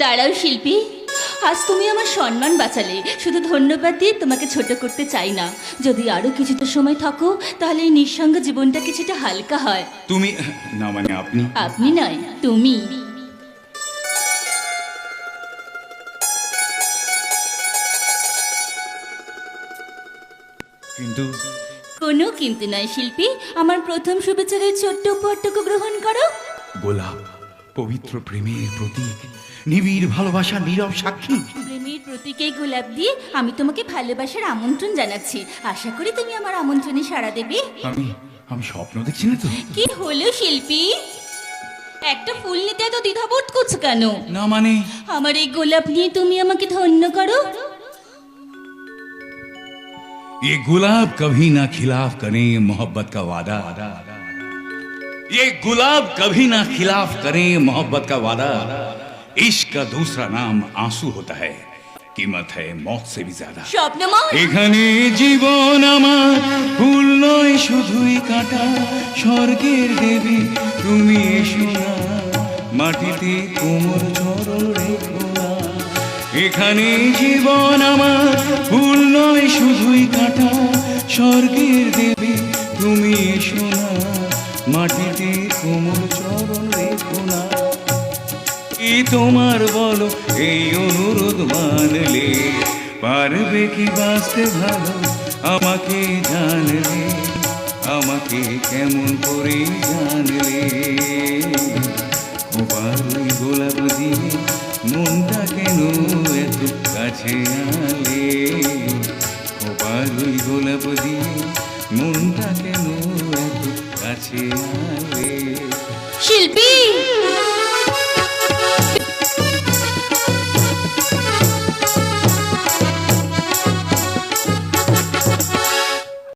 দাঁড়াও শিল্পী। আজ তুমি আমার সম্মান বাঁচালে। শুধু ধন্যবাদ দিয়ে তোমাকে ছোট করতে চাই না। যদি আরও কিছুটা সময় থাকো তাহলে এই নিঃসঙ্গ জীবনটা কিছুটা হালকা হয়। তুমি না মানে আপনি? আপনি নয় তুমি। কিন্তু? কোনো কিন্তু নয় শিল্পী। আমার প্রথম শুভেচ্ছার এই ছোট্ট উপহারটুকু গ্রহণ করো। গোলাপ। পবিত্র প্রেমের প্রতীক নিবিড় ভালোবাসার নীরব সাক্ষী প্রেমের প্রতীকে গোলাপ দিয়ে আমি তোমাকে ভালোবাসার আমন্ত্রণ জানাচ্ছি আশা করি তুমি আমার আমন্ত্রণে সাড়া দেবে আমি আমি স্বপ্ন দেখছি না তো কি হলো শিল্পী একটা ফুল নিতে এত দ্বিধাবোধ করছো কেন না মানে আমার এই গোলাপ নিয়ে তুমি আমাকে ধন্য করো ये गुलाब कभी ना खिलाफ करे मोहब्बत का वादा ये गुलाब कभी ना खिलाफ करे मोहब्बत का वादा इश्क का दूसरा नाम आंसू होता है कीमत है मौत से भी ज्यादा স্বপ্নময় এখানে জীবন আমার ফুল নয় শুধুই কাটা স্বর্গের দেবী তুমি এসো না মাটিতে কোমর চরণ রেখো না এখানে জীবন আমার ফুল নয় শুধুই কাটা স্বর্গের দেবী তুমি এসো না মাটিতে কোমল চরণ রেখো না। কি তোমার বলো, এই অনুরোধ মানলে? পারবে কি বাঁচতে ভালো? আমাকে জানলে। আমাকে কেমন করে জানলে? গোলাপ দিয়ে মনটা কেন এত কাছে আলে? খোবার গোলাপ দিয়ে কাছে শিল্পী